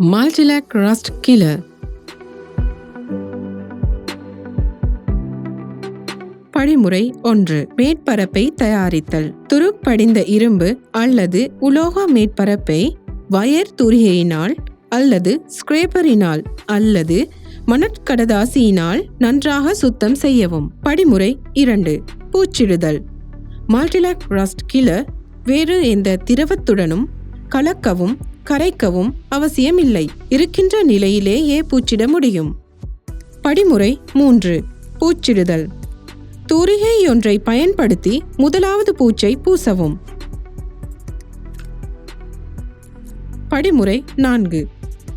மால்டிலாக் rust killer படிமுறை ஒன்று. மேற்பரப்பை தயாரித்தல். துருப்படிந்த இரும்பு அல்லது உலோக மேற்பரப்பை வயர் தூரிகையினால் அல்லது ஸ்கிரேப்பரினால் அல்லது மணற்கடதாசியினால் நன்றாக சுத்தம் செய்யவும். படிமுறை இரண்டு. பூச்சிடுதல். மால்டிலாக் ரஸ்ட் கில்லர் வேறு எந்த திரவத்துடனும் கலக்கவும் கரைக்கவும் அவசியமில்லை. இருக்கின்ற நிலையிலேயே பூச்சிட முடியும். படிமுறை மூன்று. பூச்சிடுதல். தூரிகை ஒன்றை பயன்படுத்தி முதலாவது பூச்சை பூசவும். படிமுறை நான்கு.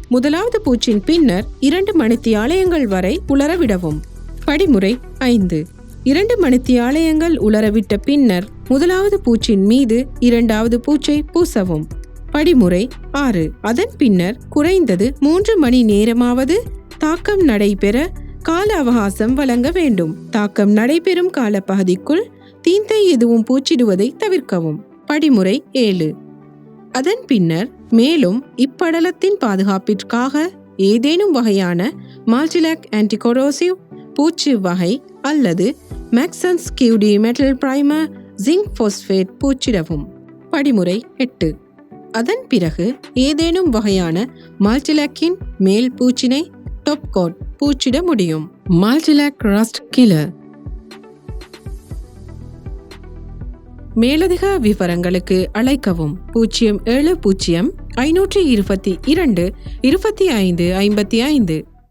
முதலாவது பூச்சின் பின்னர் இரண்டு மணித்தியாலயங்கள் வரை உலரவிடவும். படிமுறை ஐந்து. இரண்டு மணித்தியாலயங்கள் உலரவிட்ட பின்னர் முதலாவது பூச்சின் மீது இரண்டாவது பூச்சை பூசவும். படிமுறை ஆறு. அதன் பின்னர் குறைந்தது மூன்று மணி நேரமாவது தாக்கம் நடைபெற கால அவகாசம் வழங்க வேண்டும். தாக்கம் நடைபெறும் காலப்பகுதிக்குள் தீந்தை எதுவும் பூச்சிடுவதை தவிர்க்கவும். படிமுறை ஏழு. அதன் பின்னர் மேலும் இப்படலத்தின் பாதுகாப்பிற்காக ஏதேனும் வகையான மால்டிலாக் ஆன்டிகொரோசிவ் பூச்சி வகை அல்லது மேக்சன்ஸ் QT metal primer zinc phosphate பூச்சிடவும் படிமுறை எட்டு. அதன் பிறகு ஏதேனும் வகையான மால்டிலாக்கின் மேல் பூச்சினை டொப்கோட் பூச்சிட முடியும். மால்டிலாக் ரஸ்ட் கிலர் மேலதிக விவரங்களுக்கு அழைக்கவும். பூஜ்ஜியம் ஏழு பூஜ்ஜியம் ஐநூற்றி இருபத்தி இரண்டு இருபத்தி ஐந்து ஐம்பத்தி ஐந்து.